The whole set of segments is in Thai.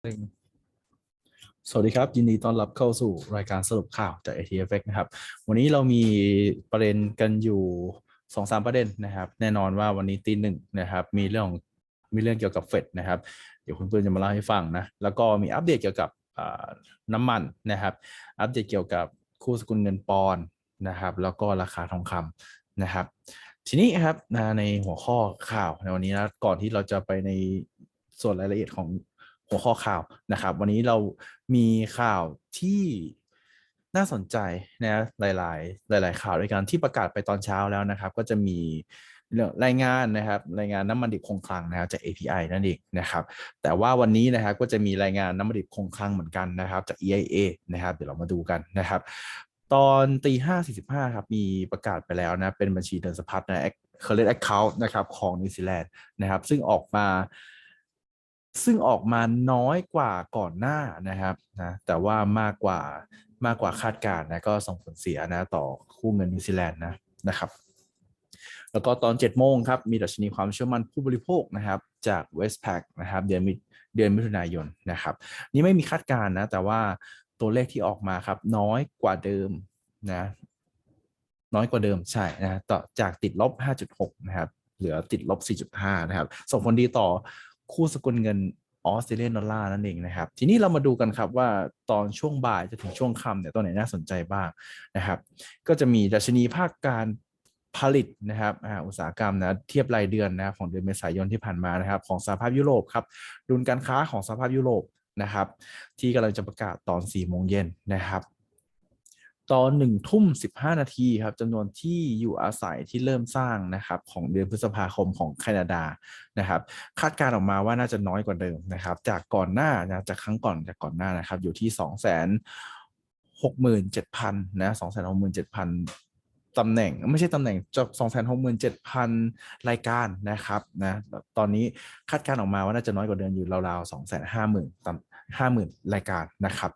สวัสดีครับ ยินดีต้อนรับเข้าสู่รายการสรุปข่าวจาก ATFX นะครับ วันนี้เรามีประเด็นกันอยู่สองสามประเด็นนะครับ แน่นอนว่าวันนี้ตีหนึ่งนะครับ มีเรื่องของมีเรื่องเกี่ยวกับเฟดนะครับ เดี๋ยวคุณปืนจะมาเล่าให้ฟังนะ แล้วก็มีอัปเดตเกี่ยวกับน้ำมันนะครับ อัปเดตเกี่ยวกับคู่สกุลเงินปอนด์นะครับ แล้วก็ราคาทองคำนะครับ ทีนี้ครับในหัวข้อข่าวในวันนี้นะก่อนที่เราจะไปในส่วนรายละเอียดของ หัวข้อข่าวนะครับ วันนี้เรามีข่าวที่น่าสนใจนะหลาย ๆ หลาย ๆ ข่าวด้วยกันที่ประกาศไปตอนเช้าแล้วนะครับ ก็จะมีเรื่องรายงานนะครับรายงานน้ำมันดิบคงคลังนะครับจาก API นั่นเองนะครับ แต่ว่าวันนี้นะครับก็จะมีรายงานน้ำมันดิบคงคลังเหมือนกันนะครับ จาก EIA นะครับ เดี๋ยวเรามาดูกันนะครับ ตอนตีห้าสี่สิบห้าครับมีประกาศไปแล้วนะเป็นบัญชีเดินสะพัดนะ current account นะครับของนิวซีแลนด์นะครับ ซึ่งออกมา ซึ่งออกมาน้อยกว่าก่อนหน้านะครับนะแต่ว่ามากกว่ามากกว่าคาดการณ์นะก็ส่งผลเสียนะต่อคู่เงินนิวซีแลนด์นะนะครับแล้วก็ตอน7จ็ดโมงครับ มีดัชนีความเชื่อมั่นผู้บริโภคนะครับจาก Westpac นะครับเดือนมิเดือนมิถุนายนนะครับ นี่ไม่มีคาดการณ์นะ แต่ว่าตัวเลขที่ออกมาครับ น้อยกว่าเดิมนะน้อยกว่าเดิมใช่นะต่อจากติดลบ 5.6 นะครับ เหลือติดลบ 4.5 นะครับ ส่งผลดีต่อ คู่สกุลเงินออสเตรเลียนดอลลาร์นั่นเองนะครับ ทีนี้เรามาดูกันครับว่าตอนช่วงบ่ายจะถึงช่วงค่ำเนี่ยตัวไหนน่าสนใจบ้างนะครับ ก็จะมีดัชนีภาคการผลิตนะครับอุตสาหกรรมนะเทียบรายเดือนนะครับของเดือนเมษายนที่ผ่านมานะครับของสหภาพยุโรปครับดุลการค้าของสหภาพยุโรปนะครับ ที่กำลังจะประกาศตอน4โมงเย็นนะครับ ตอนหนึ่งทุ่มสิบห้านาทีครับจำนวนที่อยู่อาศัยที่เริ่มสร้างนะครับของเดือนพฤษภาคมของแคนาดานะครับคาดการออกมาว่าน่าจะน้อยกว่าเดิมนะครับ จากก่อนหน้านะจากครั้งก่อนจากก่อนหน้านะครับ อยู่ที่สองแสนหกหมื่นเจ็ดพันนะสองแสนหกหมื่นเจ็ดพันตำแหน่งไม่ใช่ตำแหน่งจากสองแสนหกหมื่นเจ็ดพันรายการนะครับนะตอนนี้คาดการออกมาว่าน่าจะน้อยกว่าเดิมอยู่ราวๆส องแสนห้าหมื่นรายการนะครับ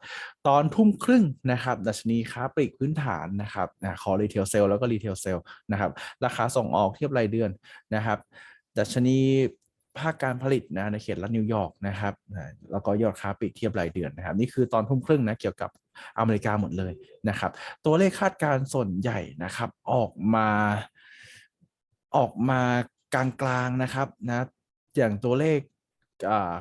ตอนทุ่มครึ่งนะครับ ดัชนีค้าปลีกพื้นฐานนะครับนะขอรีเทลเซลแล้วก็รีเทลเซลนะครับ ราคาส่งออกเทียบรายเดือนนะครับ ดัชนีภาคการผลิตนะในเขตรัฐนิวยอร์กนะครับแล้วก็ยอดค้าปลีกเทียบรายเดือนนะครับ นี่คือตอนทุ่มครึ่งนะเกี่ยวกับอเมริกาหมดเลยนะครับ ตัวเลขคาดการณ์ส่วนใหญ่นะครับ ออกมาออกมากลางๆนะครับนะอย่างตัวเลข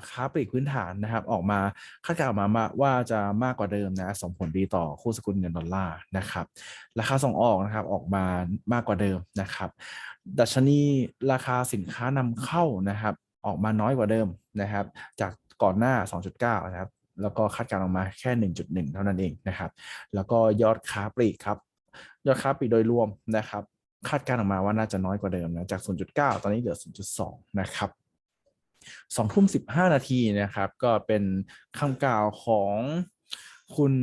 ค้าปลีกพื้นฐานนะครับ ออกมาคาดการณ์ออกมาว่าจะมากกว่าเดิมนะส่งผลดีต่อคู่สกุลเงินดอลลาร์นะครับ ราคาส่งออกนะครับออกมามากกว่าเดิมนะครับ ดัชนีราคาสินค้านำเข้านะครับ ออกมาน้อยกว่าเดิมนะครับ จากก่อนหน้า 2.9 นะครับ แล้วก็คาดการณ์ออกมาแค่ 1.1 เท่านั้นเองนะครับ แล้วก็ยอดค้าปลีกครับ ยอดค้าปลีกโดยรวมนะครับ คาดการณ์ออกมาว่าน่าจะน้อยกว่าเดิมนะ จาก 0.9 ตอนนี้เหลือ 0.2 นะครับ สองทุ่มสิบห้านาทีนะครับ ก็เป็นคำกล่าวของคุณ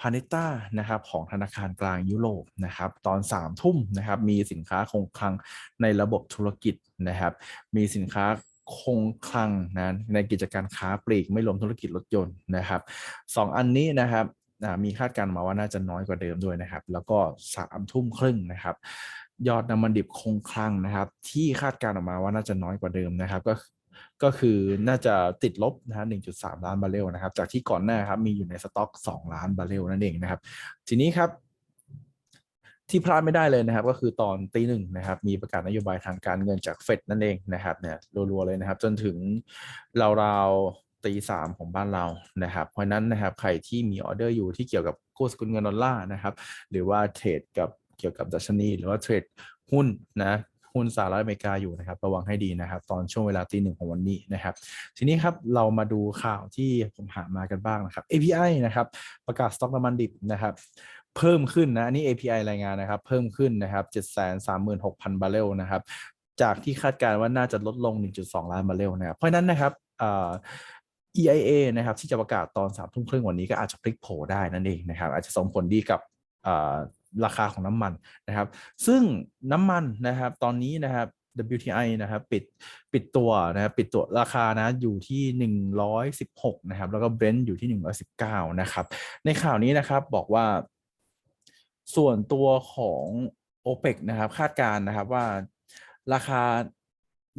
พานิต้านะครับของธนาคารกลางยุโรปนะครับตอนสามทุ่มนะครับมีสินค้าคงคลังในระบบธุรกิจนะครับ มีสินค้าคงคลังนะในกิจการค้าปลีกไม่รวมธุรกิจรถยนต์นะครับสองอันนี้นะครับมีคาดการณ์มาว่าน่าจะน้อยกว่าเดิมด้วยนะครับ แล้วก็สามทุ่มครึ่งนะครับ ยอดน้ำมันดิบคงคลังนะครับ ที่คาดการออกมาว่าน่าจะน้อยกว่าเดิมนะครับ ก็ก็คือน่าจะติดลบนะฮะ1.3 ล้านบาร์เรลนะครับ จากที่ก่อนหน้าครับมีอยู่ในสต็อก 2 ล้านบาร์เรลนั่นเองนะครับ ทีนี้ครับ ที่พลาดไม่ได้เลยนะครับ ก็คือตอนตีหนึ่งนะครับ มีประกาศนโยบายทางการเงินจากเฟดนั่นเองนะครับเนี่ยรัวๆเลยนะครับ จนถึงราวๆตีสามของบ้านเรานะครับ เพราะนั้นนะครับใครที่มีออเดอร์อยู่ที่เกี่ยวกับกู้สกุลเงินดอลลาร์นะครับ หรือว่าเทรดกับ เกี่ยวกับดัชนีหรือว่าเทรดหุ้นนะหุ้นสหรัฐอเมริกาอยู่นะครับ ระวังให้ดีนะครับ ตอนช่วงเวลาตีหนึ่งของวันนี้นะครับ ทีนี้ครับเรามาดูข่าวที่ผมหามากันบ้างนะครับ API นะครับ ประกาศสต็อกน้ำมันดิบนะครับเพิ่มขึ้นนะอันนี้ API รายงานนะครับ เพิ่มขึ้นนะครับ 736,000 บาร์เรลนะครับ จากที่คาดการณ์ว่าน่าจะลดลง 1.2 ล้านบาร์เรลนะครับ เพราะนั้นนะครับ EIA นะครับที่จะประกาศตอนสามทุ่มครึ่งวันนี้ก็อาจจะพลิกโผได้นั่นเองนะครับ อาจจะส่งผลดีกับ ราคาของน้ำมันนะครับ ซึ่งน้ำมันนะครับตอนนี้นะครับ WTI นะครับปิดปิดตัวนะครับปิดตัวราคานะอยู่ที่ 116 นะครับ แล้วก็ Brent อยู่ที่ 119 นะครับ ในข่าวนี้นะครับบอกว่า ส่วนตัวของ OPEC นะครับคาดการณ์นะครับว่าราคา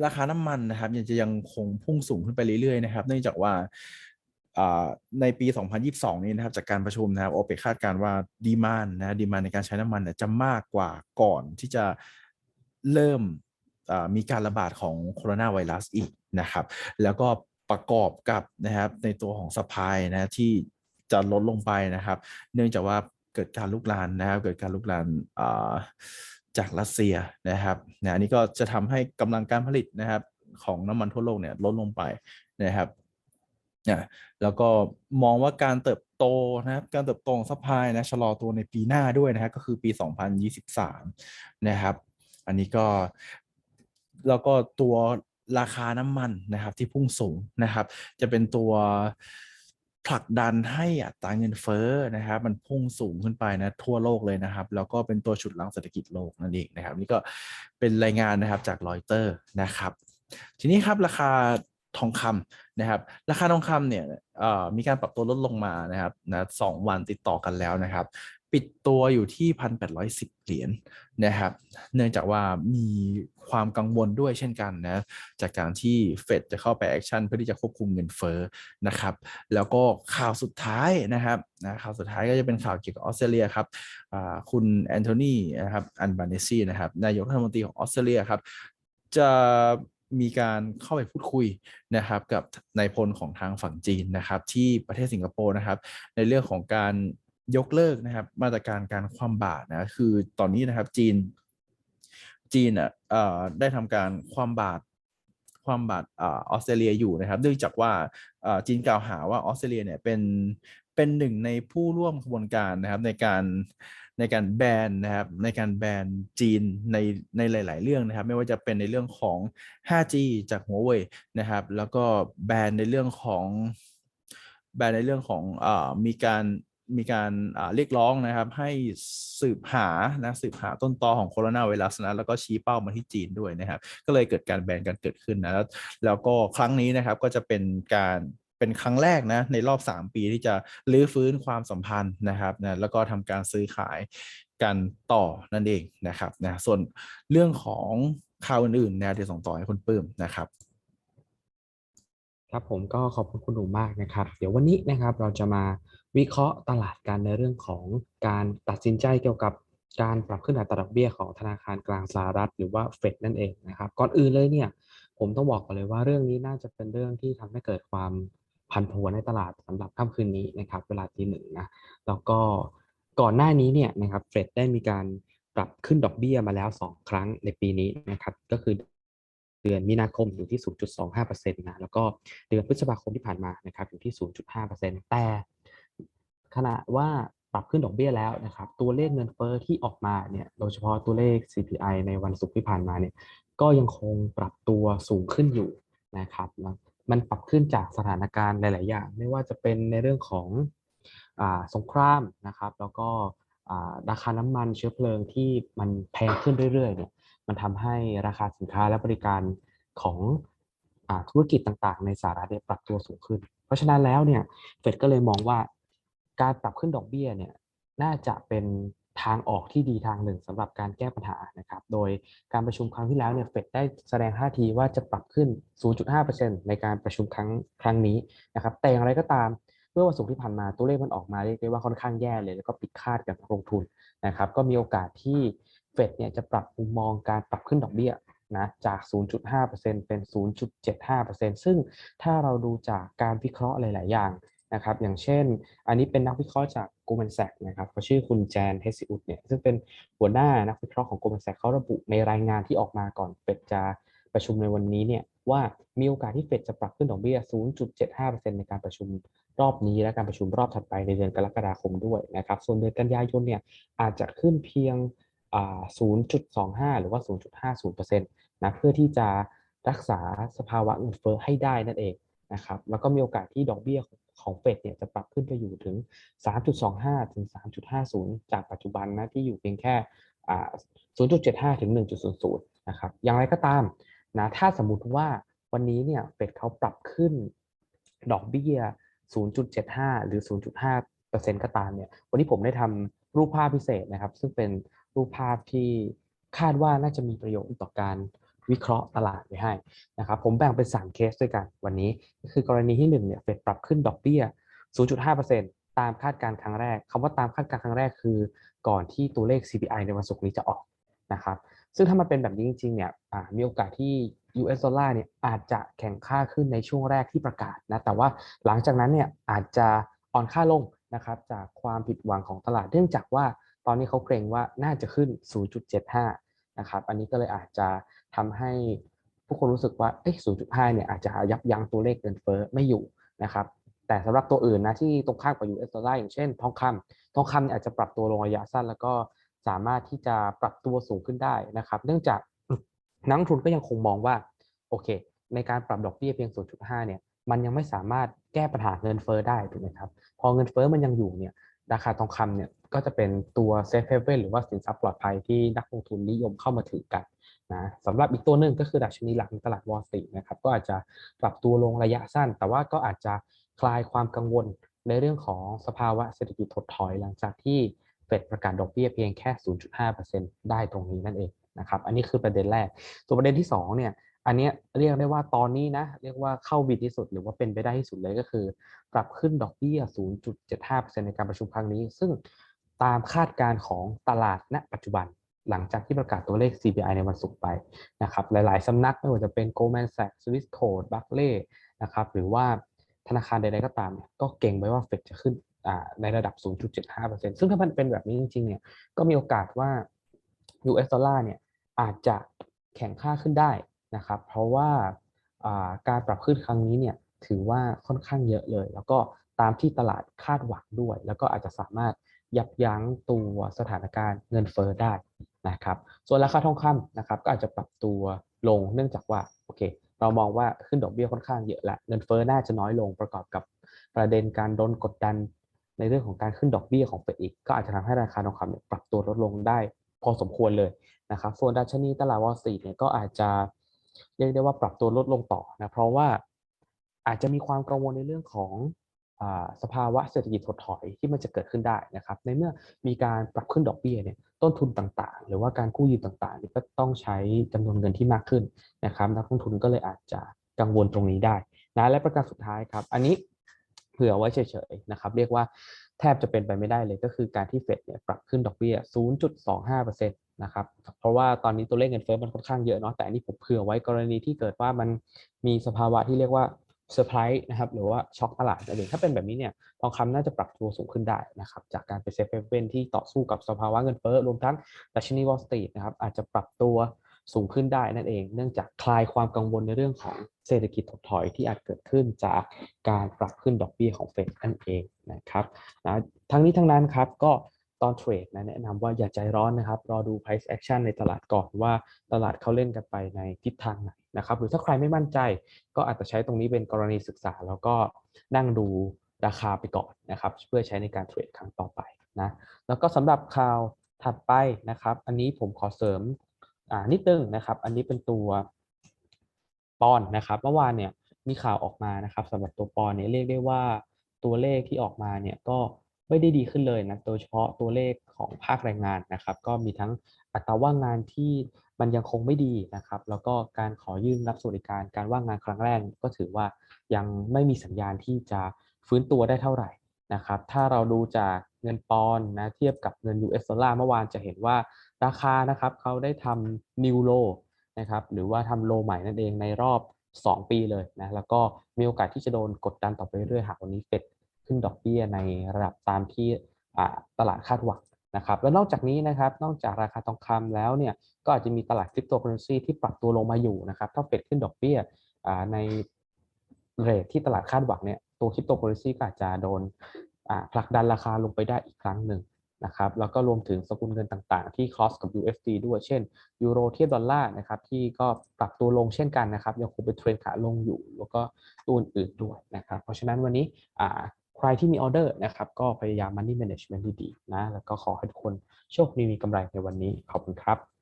ราคาน้ำมันนะครับยังจะยังคงพุ่งสูงขึ้นไปเรื่อยๆนะครับ เนื่องจากว่า ในปี 2022 นี้นะครับจากการประชุมนะครับโอเปคาดการว่าดีมานนะดีมานในการใช้น้ำมันเนี่ยจะมากกว่าก่อนที่จะเริ่มมีการระบาดของโคโรนาไวรัสอีกนะครับ แล้วก็ประกอบกับนะครับในตัวของสปายนะที่จะลดลงไปนะครับ เนื่องจากว่าเกิดการลุกลามนะครับ เกิดการลุกลามจากรัสเซียนะครับนะอันนี้ก็จะทำให้กำลังการผลิตนะครับของน้ำมันทั่วโลกเนี่ยลดลงไปนะครับ นะแล้วก็มองว่าการเติบโตนะครับการเติบโตของซัพพลายนะชะลอตัวในปีหน้าด้วยนะครับก็คือปี 2023 นะครับ อันนี้ก็แล้วก็ตัวราคาน้ำมันนะครับที่พุ่งสูงนะครับ จะเป็นตัวผลักดันให้อัตราเงินเฟ้อนะครับมันพุ่งสูงขึ้นไปนะทั่วโลกเลยนะครับ แล้วก็เป็นตัวฉุดลังเศรษฐกิจโลกนั่นเองนะครับ นี่ก็เป็นรายงานนะครับจากรอยเตอร์นะครับ ทีนี้ครับราคา ทองคำนะครับ ราคาทองคำเนี่ยมีการปรับตัวลดลงมานะครับนะสองวันติดต่อกันแล้วนะครับ ปิดตัวอยู่ที่1,810เหรียญนะครับ เนื่องจากว่ามีความกังวลด้วยเช่นกันนะจากการที่เฟดจะเข้าไปแอคชั่นเพื่อที่จะควบคุมเงินเฟ้อนะครับ แล้วก็ข่าวสุดท้ายนะครับนะข่าวสุดท้ายก็จะเป็นข่าวเกี่ยวกับออสเตรเลียครับคุณแอนโทนีนะครับอันบาเนซีนะครับนายกรัฐมนตรีของออสเตรเลียครับจะ มีการเข้าไปพูดคุยนะครับกับนายพลของทางฝั่งจีนนะครับ ที่ประเทศสิงคโปร์นะครับ ในเรื่องของการยกเลิกนะครับ มาตรการการคว่ำบาตรนะคือตอนนี้นะครับจีน จีนอะได้ทำการคว่ำบาตรความบาตรออสเตรเลียอยู่นะครับเนื่องจากว่าจีนกล่าวหาว่าออสเตรเลียเนี่ยเป็นเป็นหนึ่งในผู้ร่วมขบวนการนะครับในการ ในการแบนนะครับในการแบนจีนในในหลาย ๆ เรื่องนะครับ ไม่ว่าจะเป็นในเรื่องของ 5G จากหัวเว่ยนะครับ แล้วก็แบนในเรื่องของแบนในเรื่องของอมีการมีการเรียกร้องนะครับ ให้สืบหานะสืบหาต้นตอของโคโรนาไวรัสนะแล้วก็ชี้เป้ามาที่จีนด้วยนะครับ ก็เลยเกิดการแบนกันเกิดขึ้นนะแล้วแล้วก็ครั้งนี้นะครับก็จะเป็นการ เป็นครั้งแรกนะในรอบ 3 ปีที่จะลื้อฟื้นความสัมพันธ์นะครับนะแล้วก็ทำการซื้อขายกันต่อนั่นเองนะครับนะส่วนเรื่องของข่าวอื่นๆนะเดี๋ยวส่งต่อให้คุณปื้มนะครับ ครับผมก็ขอบคุณคุณหนุ่มมากนะครับ เดี๋ยววันนี้นะครับเราจะมาวิเคราะห์ตลาดกันในเรื่องของการตัดสินใจเกี่ยวกับการปรับขึ้นอัตราดอกเบี้ยของธนาคารกลางสหรัฐ หรือว่าเฟดนั่นเองนะครับ ก่อนอื่นเลยเนี่ยผมต้องบอกก่อนเลยว่าเรื่องนี้น่าจะเป็นเรื่องที่ทำให้เกิดความ พันผวนในตลาดสำหรับค่ำคืนนี้นะครับเวลาทีหนึ่งนะแล้วก็ก่อนหน้านี้เนี่ยนะครับเฟดได้มีการปรับขึ้นดอกเบี้ยมาแล้ว 2 ครั้งในปีนี้นะครับก็คือเดือนมีนาคมอยู่ที่ 0.25%นะแล้วก็เดือนพฤษภาคมที่ผ่านมานะครับอยู่ที่ 0.5%แต่ขณะว่าปรับขึ้นดอกเบี้ยแล้วนะครับตัวเลขเงินเฟอ้อที่ออกมาเนี่ยโดยเฉพาะตัวเลข CPI ในวันศุกร์ที่ผ่านมาเนี่ยก็ยังคงปรับตัวสูงขึ้นอยู่นะครับ มันปรับขึ้นจากสถานการณ์หลาย ๆ อย่าง ไม่ว่าจะเป็นในเรื่องของอสงครามนะครับ แล้วก็ราคาน้ำมันเชื้อเพลิงที่มันแพงขึ้นเรื่อย ๆ เนี่ย มันทำให้ราคาสินค้าและบริการของอธุรกิจต่าง ๆ ในสหรัฐปรับตัวสูงขึ้น เพราะฉะนั้นแล้วเนี่ย เฟดก็เลยมองว่าการปรับขึ้นดอกเบี้ยเนี่ย น่าจะเป็น ทางออกที่ดีทางหนึ่งสำหรับการแก้ปัญหานะครับ โดยการประชุมครั้งที่แล้วเนี่ยเฟดได้แสดงท่าทีว่าจะปรับขึ้น 0.5%ในการประชุมครั้งครั้งนี้นะครับ แต่อย่างไรก็ตามเมื่อวันศุกร์ที่ผ่านมาตัวเลขมันออกมาเรียกได้ว่าค่อนข้างแย่เลย แล้วก็ปิดคาดกับลงทุนนะครับ ก็มีโอกาสที่เฟดเนี่ยจะปรับมุมมองการปรับขึ้นดอกเบี้ยนะจาก 0.5%เป็น 0.75%ซึ่งถ้าเราดูจากการวิเคราะห์หลาย ๆ อย่างนะครับ อย่างเช่น อันนี้เป็นนักวิเคราะห์จาก Goldman Sachs นะครับเขาชื่อคุณแจนเฮซิอุดเนี่ยซึ่งเป็นหัวหน้านักวิเคราะห์ของ Goldman Sachs เขาระบุในรายงานที่ออกมาก่อนเฟดจะประชุมในวันนี้เนี่ยว่ามีโอกาสที่เฟดจะปรับขึ้นดอกเบี้ย 0.75%ในการประชุมรอบนี้และการประชุมรอบถัดไปในเดือนกรกฎาคมด้วยนะครับ ส่วนเดือนกันยายนเนี่ยอาจจะขึ้นเพียง 0.25 หรือว่า 0.50%นะเพื่อที่จะรักษาสภาวะเงินเฟ้อให้ได้นั่นเองนะครับ แล้วก็มีโอกาสที่ดอกเบี้ยของ ของเฟดเนี่ยจะปรับขึ้นไปอยู่ถึง 3.25 ถึง 3.50 จากปัจจุบันนะที่อยู่เพียงแค่ 0.75 ถึง 1.00 นะครับอย่างไรก็ตามนะถ้าสมมุติว่าวันนี้เนี่ยเฟดเขาปรับขึ้นดอกเบี้ย 0.75 หรือ 0.5%ก็ตามเนี่ยวันนี้ผมได้ทำรูปภาพพิเศษนะครับ ซึ่งเป็นรูปภาพที่คาดว่าน่าจะมีประโยชน์ต่อการ วิเคราะห์ตลาดไว้ให้นะครับผมแบ่งเป็น 3 เคสด้วยกันวันนี้ก็คือกรณีที่1เนี่ยเฟดปรับขึ้นดอกเบี้ย 0.5%ตามคาดการณ์ครั้งแรกคำว่าตามคาดการณ์ครั้งแรกคือ ก่อนที่ตัวเลข CPI ในวันศุกร์นี้จะออกนะครับซึ่งถ้ามันเป็นแบบนี้จริงๆเนี่ยมีโอกาสที่ US ดอลลาร์เนี่ยอาจจะแข่งค่าขึ้นในช่วงแรกที่ประกาศนะแต่ว่าหลังจากนั้นเนี่ยอาจจะอ่อนค่าลงนะครับจากความผิดหวังของตลาดเนื่องจากว่าตอนนี้เขาเกรงว่าน่าจะขึ้น 0.75 นะครับ อันนี้ก็เลยอาจจะทำให้ผู้คนรู้สึกว่าเอ๊ะ0.5 เนี่ยอาจจะยับยั้งตัวเลขเงินเฟ้อไม่อยู่นะครับ แต่สำหรับตัวอื่นนะที่ตรงข้ามกับ US ดอลลาร์อย่างเช่น ทองคำทองคำเนี่ยอาจจะปรับตัวลงระยะสั้น แล้วก็สามารถที่จะปรับตัวสูงขึ้นได้นะครับ เนื่องจากนักทุนก็ยังคงมองว่าโอเค ในการปรับดอกเบี้ยเพียง 0.5 เนี่ยมันยังไม่สามารถแก้ปัญหาเงินเฟ้อได้ถูกไหมครับ พอเงินเฟ้อมันยังอยู่เนี่ยราคาทองคำเนี่ย ก็จะเป็นตัวเซฟเฮเว่นหรือว่าสินทรัพย์ปลอดภัยที่นักลงทุนนิยมเข้ามาถือกันนะสำหรับอีกตัวหนึ่งก็คือดัชนีหลักในตลาดวอลสตรีทนะครับก็อาจจะปรับตัวลงระยะสั้น แต่ว่าก็อาจจะคลายความกังวลในเรื่องของสภาวะเศรษฐกิจถดถอยหลังจากที่เฟดประกาศดอกเบี้ยเพียงแค่ 0.5%ได้ตรงนี้นั่นเองนะครับอันนี้คือประเด็นแรกส่วนประเด็นที่สองเนี่ยอันนี้เรียกได้ว่าตอนนี้นะเรียกว่าเข้าบิดที่สุดหรือว่าเป็นไปได้ที่สุดเลยก็คือ ปรับขึ้นดอกเบี้ย 0.75%ในการประชุมครั้งนี้ ซึ่ง ตามคาดการณ์ของตลาดณ ปัจจุบัน หลังจากที่ประกาศตัวเลข CPI ในวันศุกร์ไปนะครับหลาย ๆ สำนักไม่ว่าจะเป็น Goldman Sachs, Swissquote, Barclay นะครับหรือว่าธนาคารใด ๆ ก็ตาม ก็เก่งไว้ว่าเฟดจะขึ้นในระดับ 0.75%ซึ่งถ้ามันเป็นแบบนี้จริง ๆ เนี่ยก็มีโอกาสว่า US ดอลลาร์เนี่ยอาจจะแข่งค่าขึ้นได้นะครับเพราะว่าการปรับขึ้นครั้งนี้เนี่ยถือว่าค่อนข้างเยอะเลย แล้วก็ตามที่ตลาดคาดหวังด้วย แล้วก็อาจจะสามารถ ยับยั้งตัวสถานการณ์เงินเฟ้อได้นะครับ ส่วนราคาทองคำนะครับก็อาจจะปรับตัวลงเนื่องจากว่าโอเค เรามองว่าขึ้นดอกเบี้ยค่อนข้างเยอะละเงินเฟ้อน่าจะน้อยลงประกอบกับประเด็นการโดนกดดัน ในเรื่องของการขึ้นดอกเบี้ยของเฟดอีก ก็อาจจะทำให้ราคาทองคำปรับตัวลดลงได้ พอสมควรเลยนะครับส่วนดัชนีตลาดวอลสตรีทเนี่ยก็อาจจะเรียกได้ว่าปรับตัวลดลงต่อนะเพราะว่าอาจจะมีความกังวลในเรื่องของ สภาวะเศรษฐกิจถดถอยที่มันจะเกิดขึ้นได้นะครับ ในเมื่อมีการปรับขึ้นดอกเบี้ยเนี่ยต้นทุนต่างๆ หรือว่าการกู้ยืมต่างๆก็ต้องใช้จำนวนเงินที่มากขึ้นนะครับนักลงทุนก็เลยอาจจะกังวลตรงนี้ได้นะและประการสุดท้ายครับ อันนี้เผื่อไว้เฉยๆนะครับ เรียกว่าแทบจะเป็นไปไม่ได้เลยก็คือการที่เฟดเนี่ยปรับขึ้นดอกเบี้ย 0.25%นะครับ เพราะว่าตอนนี้ตัวเลขเงินเฟ้อมันค่อนข้างเยอะเนาะแต่อันนี้ผมเผื่อไว้กรณีที่เกิดว่ามันมีสภาวะที่เรียกว่า เซอร์ไพรส์นะครับหรือว่าช็อกตลาดนั่นเองถ้าเป็นแบบนี้เนี่ยทองคำน่าจะปรับตัวสูงขึ้นได้นะครับจากการเป็นเซฟเว่นที่ต่อสู้กับสภาวะเงินเฟ้อรวมทั้งดัชนีวอลสตรีทนะครับอาจจะปรับตัวสูงขึ้นได้นั่นเอง เนื่องจากคลายความกังวลในเรื่องของเศรษฐกิจถดถอยที่อาจเกิดขึ้นจากการปรับขึ้นดอกเบี้ยของเฟดนั่นเองนะครับนะทั้งนี้ทั้งนั้นครับก็ตอนเทรดนะแนะนำว่าอย่าใจร้อนนะครับ รอดู price action ในตลาดก่อนว่าตลาดเขาเล่นกันไปในทิศทางไหน นะครับหรือถ้าใครไม่มั่นใจ ก็อาจจะใช้ตรงนี้เป็นกรณีศึกษา แล้วก็นั่งดูราคาไปก่อนนะครับ เพื่อใช้ในการเทรดครั้งต่อไปนะแล้วก็สำหรับข่าวถัดไปนะครับ อันนี้ผมขอเสริมอ่านิดนึงนะครับ อันนี้เป็นตัวปอนนะครับเมื่อวานเนี่ยมีข่าวออกมานะครับสำหรับตัวปอนเนี่ยเรียกได้ว่าตัวเลขที่ออกมาเนี่ยก็ไม่ได้ดีขึ้นเลยนะโดยเฉพาะตัวเลขของภาคแรงงานนะครับ ก็มีทั้งอัตราว่างงานที่ มันยังคงไม่ดีนะครับ แล้วก็การขอยื่นรับสวัสดิการการว่างงานครั้งแรกก็ถือว่ายังไม่มีสัญญาณที่จะฟื้นตัวได้เท่าไหร่นะครับ ถ้าเราดูจากเงินปอนนะเทียบกับเงิน US ดอลลาร์เมื่อวานจะเห็นว่าราคานะครับเขาได้ทำ new low นะครับหรือว่าทำโลใหม่นั่นเองในรอบ 2 ปีเลยนะแล้วก็มีโอกาสที่จะโดนกดดันต่อไปเรื่อยหากวันนี้เฟดขึ้นดอกเบี้ยในระดับตามที่ตลาดคาดหวัง นะครับแล้วนอกจากนี้นะครับนอกจากราคาทองคำแล้วเนี่ยก็อาจจะมีตลาดคริปโตเคอเรนซีที่ปรับตัวลงมาอยู่นะครับถ้าเฟดขึ้นดอกเบี้ยในเรทที่ตลาดคาดหวังเนี่ยตัวคริปโตเคอเรนซีก็อาจจะโดนผลักดันราคาลงไปได้อีกครั้งหนึ่งนะครับแล้วก็รวมถึงสกุลเงินต่างๆ ที่คลอสกับ USD ด้วยเช่นยูโรเทียบดอลลาร์นะครับที่ก็ปรับตัวลงเช่นกันนะครับยังคงเป็นเทรนขาลงอยู่ แล้วก็ตัวอื่นๆด้วยนะครับเพราะฉะนั้นวันนี้ ใครที่มีออเดอร์นะครับ ก็พยายาม money management ดีๆนะ แล้วก็ขอให้ทุกคนโชคดีมีกำไรในวันนี้ ขอบคุณครับ